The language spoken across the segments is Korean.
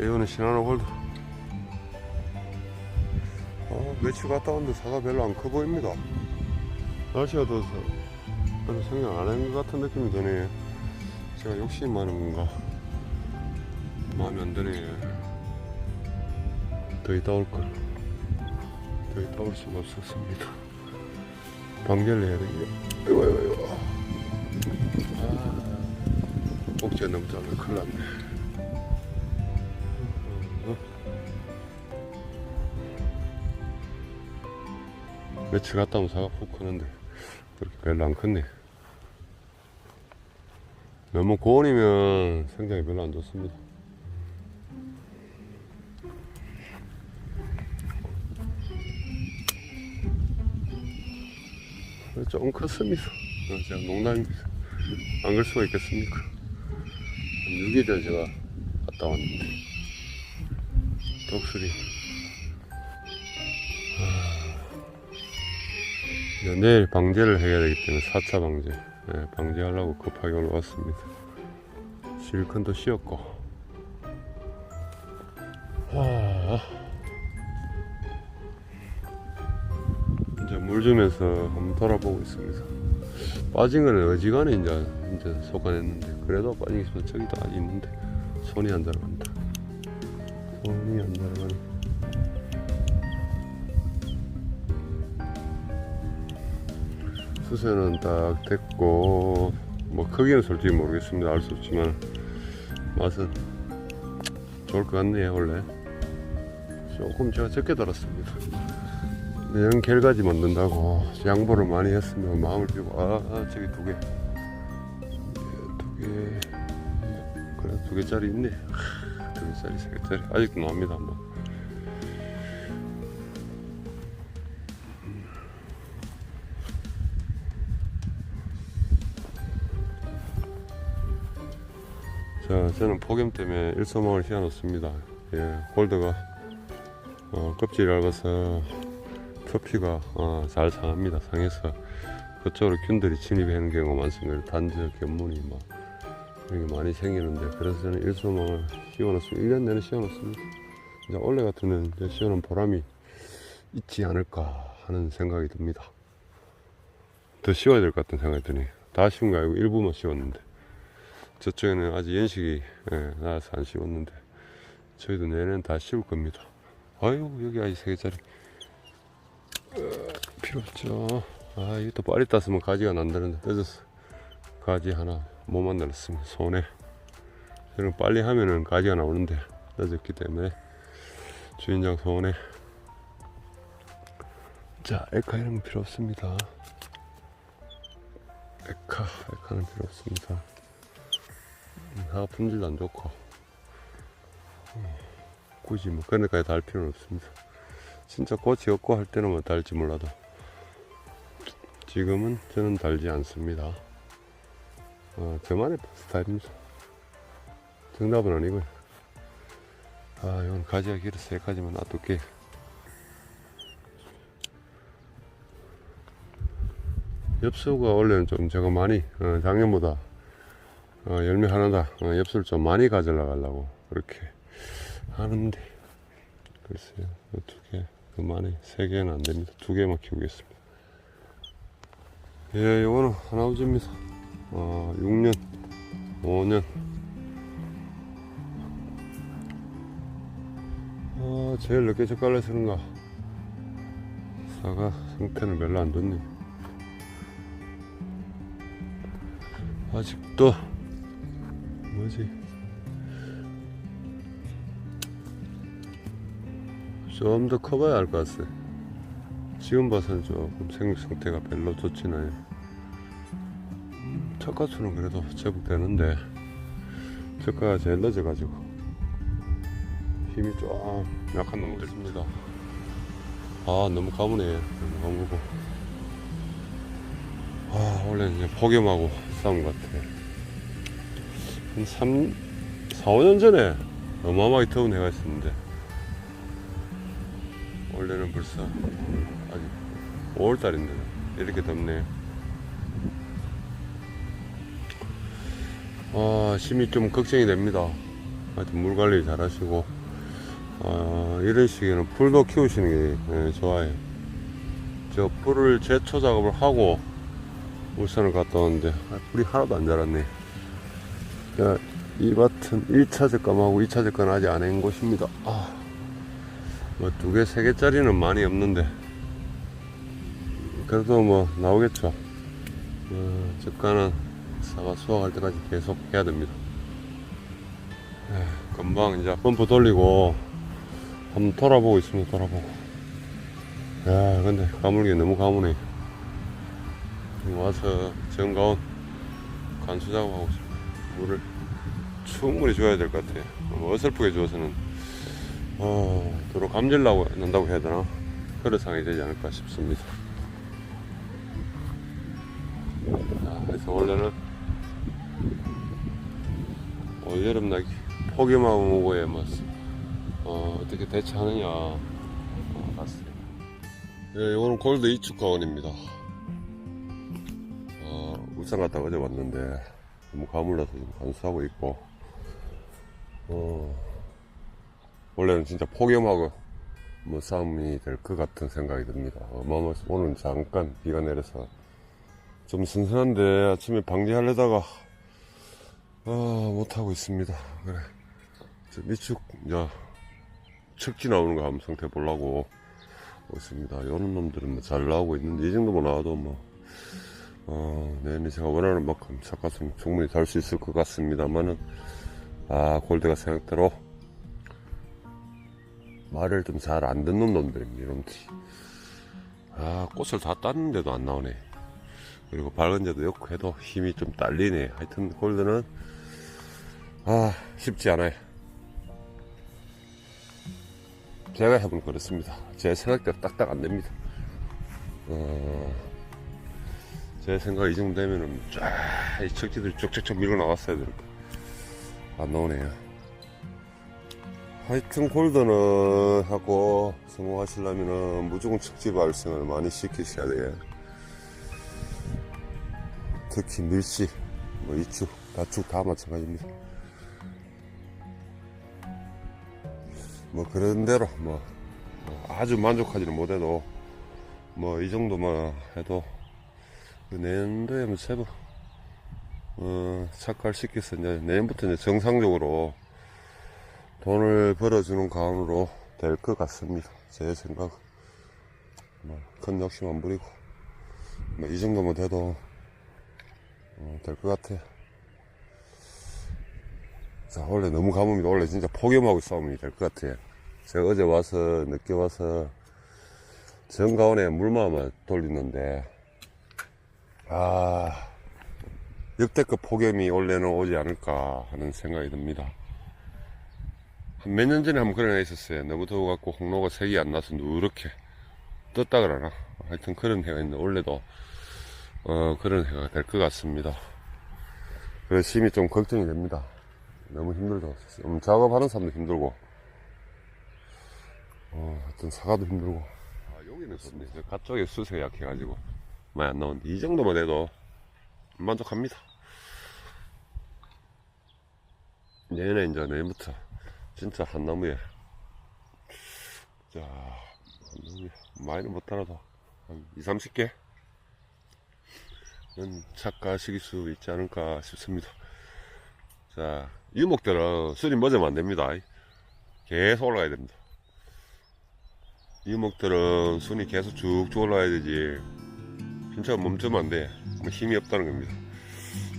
신하나 홀드. 어, 며칠 갔다 왔는데 사과 별로 안 커 보입니다. 날씨가 더워서 별로 생각 안 한 것 같은 느낌이 드네. 제가 욕심이 많은 건가? 마음에 안 드네. 더 있다 올 걸. 더 있다 올 수가 없었습니다. 방결 해야 되겠네. 이거, 이거. 아, 꼭지가 너무 짧아. 큰일 났네. 며칠 갔다 오면 푹 크는데 그렇게 별로 안 컸네. 너무 고온이면 생장이 별로 안 좋습니다. 조금 컸습니다. 어, 제가 농담입니다. 안 그럴 수가 있겠습니까? 6일 전 제가 갔다 왔는데 독수리 내일 방제를 해야 되기 때문에 4차 방제. 네, 방제하려고 급하게 올라왔습니다. 실컷도 쉬었고. 아, 이제 물 주면서 한번 돌아보고 있습니다. 빠진 거는 어지간해 이제, 이제 속아냈는데 그래도 빠진 게 있으면 저기도 아직 있는데 손이 안 들어간다. 손이 안 들어가네 수세는 딱 됐고 뭐 크기는 솔직히 모르겠습니다. 알 수 없지만 맛은 좋을 것 같네요 원래. 조금 제가 적게 달았습니다. 내년 결가지 만든다고 양보를 많이 했으면 마음을 비우고 아, 아 저기 두개. 두개. 그래 두 개짜리 있네. 하, 두 개짜리 세 개짜리. 아직도 나옵니다 뭐 자, 저는 폭염 때문에 일소망을 씌워놓습니다. 예, 홀더가 어, 껍질이 얇아서 표피가 어, 잘 상합니다. 상해서 그쪽으로 균들이 침입하는 경우가 많습니다. 단저 견문이 막 이런 게 많이 생기는데 그래서 저는 일소망을 씌워놨습니다. 1년 내내 씌워놨습니다. 이제 원래 같으면 이제 씌워놓은 보람이 있지 않을까 하는 생각이 듭니다. 더 씌워야 될 것 같은 생각이 드네요. 다 씌운 거 아니고 일부만 씌웠는데 저쪽에는 아직 연식이 예, 나와서 안 씌웠는데 저희도 내년엔 다 씌울 겁니다. 아유 여기 아직 세 개짜리 어, 필요 없죠. 아 이것도 빨리 땄으면 가지가 난다는데 늦었어. 가지 하나 못 만들었습니다. 손에 저는 빨리 하면은 가지가 나오는데 늦었기 때문에 주인장 손에 자 에카 이런 거 필요 없습니다. 에카 에카는 필요 없습니다. 다 품질도 안 좋고. 음, 굳이 뭐 그런데까지 달 필요는 없습니다. 진짜 꽃이 없고 할 때는 뭐 달지 몰라도 지금은 저는 달지 않습니다. 어, 저만의 스타일입니다. 정답은 아니고요. 아 이건 가지가 길어서 여기까지만 놔둘게 엽수가 원래는 좀 제가 많이 어, 작년보다 어, 열매 하나다. 어, 엽수를 좀 많이 가져라 가려고 그렇게 하는데 글쎄요. 두개 그만해 세 개는 안 됩니다. 두 개만 키우겠습니다. 예 요거는 하나 우즈입니다. 어, 6년 5년. 아 제일 늦게 젓갈래 쓰는가. 사과 상태는 별로 안 좋네. 아직도 뭐지? 좀 더 커봐야 알 것 같아. 지금 봐서는 조금 생육 상태가 별로 좋진 않아요. 음, 첫 가수는 그래도 제법 되는데, 저가가 제일 늦어가지고, 힘이 좀 약한 놈들 있습니다. 아, 너무 가무네. 너무 가무고. 아, 원래 이제 폭염하고 싸운 것 같아. 한 3, 4, 5년 전에 어마어마하게 더운 해가 있었는데 원래는 벌써 아직 5월달인데 이렇게 덥네 아 심히 좀 걱정이 됩니다 하여튼 물 관리 잘 하시고 어, 이런 시기에는 풀도 키우시는 게 예, 좋아요. 저 풀을 제초 작업을 하고 울산을 갔다 왔는데 아, 풀이 하나도 안 자랐네. 야, 이 밭은 1차 적감하고 2차 적감 아직 안 한 곳입니다. 아, 뭐두 개, 세 개짜리는 많이 없는데 그래도 뭐 나오겠죠. 어, 적가는 사과 수확할 때까지 계속 해야 됩니다. 에휴, 금방 이제 펌프 돌리고 한번 돌아보고 있습니다. 돌아보고. 야, 근데 가물기 너무 가무네. 와서 정가온 관수 작업하고 있습니다. 물을 충분히 줘야 될 것 같아요. 너무 어설프게 줘서는 어, 도로 감질 나고 난다고 해야 되나? 그런 상황이 되지 않을까 싶습니다. 자, 그래서 원래는 어, 여름나기 폭염하고 뭐에 뭐 어, 어떻게 대처하느냐 어, 봤습니다. 예, 이거는 골드 이축 가원입니다. 어, 울산 갔다 어제 왔는데 너무 가물러서 지금 간수하고 있고 어, 원래는 진짜 폭염하고 뭐 싸움이 될 것 같은 생각이 듭니다. 어마어마 오늘 잠깐 비가 내려서 좀 선선한데 아침에 방지하려다가 아 못하고 있습니다. 그래 저 미축 이제 척지 나오는 거 한번 상태 보려고 있습니다. 이런 놈들은 뭐 잘 나오고 있는데 이 정도만 나와도 뭐 어, 내년에 제가 원하는 만큼 착가성 충분히 달 수 있을 것 같습니다만은 아 골드가 생각대로 말을 좀 잘 안 듣는 놈들입니다. 이놈들이 아 꽃을 다 땄는데도 안 나오네. 그리고 밝은 데도 엮고 해도 힘이 좀 딸리네. 하여튼 골드는 아 쉽지 않아요. 제가 해본 그렇습니다. 제 생각대로 딱딱 안 됩니다. 어, 제 생각 이 정도 되면은 쫙이 척지들이 쭉쭉쭉 밀고 나왔어야 되는데 안 나오네요. 하여튼 골드는 하고 성공하시려면은 무조건 척지 발생을 많이 시키셔야 돼요. 특히 밀씨, 뭐 이축, 다축 다 마찬가지입니다. 뭐 그런 대로 뭐, 뭐 아주 만족하지는 못해도 뭐 이 정도만 해도 그 내년도에 뭐 제법 어, 착갈시켜서 이제 내년부터 이제 정상적으로 돈을 벌어주는 가운으로 될 것 같습니다. 제 생각. 뭐큰 욕심 안 부리고 뭐 이 정도만 돼도 어, 될 것 같아요. 자, 원래 너무 가뭄이다. 원래 진짜 폭염하고 싸움이 될 것 같아요. 제가 어제 와서, 늦게 와서, 정가원에 물마만 돌리는데, 아, 역대급 폭염이 원래는 오지 않을까 하는 생각이 듭니다. 한 몇 년 전에 한번 그런 애 있었어요. 너무 더워갖고 홍로가 색이 안 나서 누렇게 떴다 그러나. 하여튼 그런 해가 있는데, 원래도, 어, 그런 해가 될 것 같습니다. 그래서 심히 좀 걱정이 됩니다. 너무 힘들죠. 음, 작업하는 사람도 힘들고, 어, 하여튼 사과도 힘들고. 아, 여기는 좋네. 저 가쪽에 수세 약해가지고, 많이 안 나오는데, 이 정도만 해도 만족합니다. 내년에 이제 내일부터 진짜 한 나무에, 자, 한 나무에 많이는 못 따라도 한 2, 30개? 는 착가시킬 수 있지 않을까 싶습니다. 자, 유목들은 술이 멎으면 안 됩니다. 계속 올라가야 됩니다. 유목들은 순이 계속 쭉쭉 올라가야 되지. 진짜 멈추면 안 돼. 뭐 힘이 없다는 겁니다.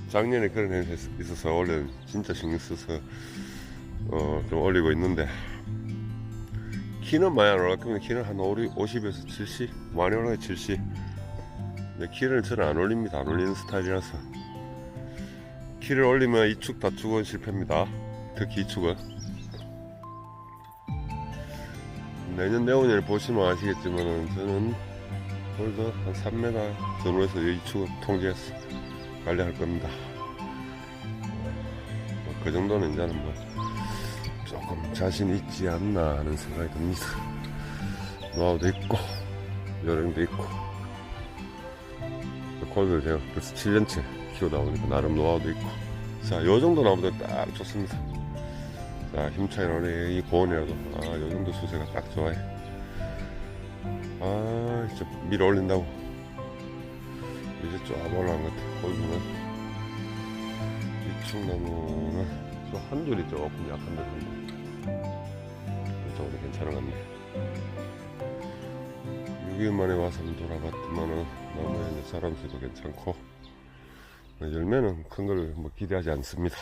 작년에 그런 해 있어서 원래 진짜 신경 써서 어, 좀 올리고 있는데 키는 많이 안 올라가면 키는 한 50에서 70 많이 올라가 70 근데 키를 저는 안 올립니다. 안 올리는 스타일이라서. 키를 올리면 이축 다축은 실패입니다. 특히 이축은. 내년 내후년을 보시면 아시겠지만 저는 골드 한 3m 전후에서 이축을 통제해서 관리할 겁니다 뭐 그 정도는 이제는 뭐 조금 자신 있지 않나 하는 생각이 듭니다 노하우도 있고 요령도 있고 골드를 제가 벌써 7년째 키우다 보니까 나름 노하우도 있고 자, 요 정도 나오면 딱 좋습니다. 자, 힘 차이 나네. 이 고온이라도. 아, 요 정도 수세가 딱 좋아요. 아, 진짜 밀어 올린다고. 이제 쫙 올라간 것 같아. 보이면. 이층 나무는 저한 줄이 조금 약한데, 한데. 이쪽으로 괜찮은 것 같네. 6일 만에 와서 돌아봤더만은 나무에 사람 수도 괜찮고, 열매는 큰 걸 뭐 기대하지 않습니다.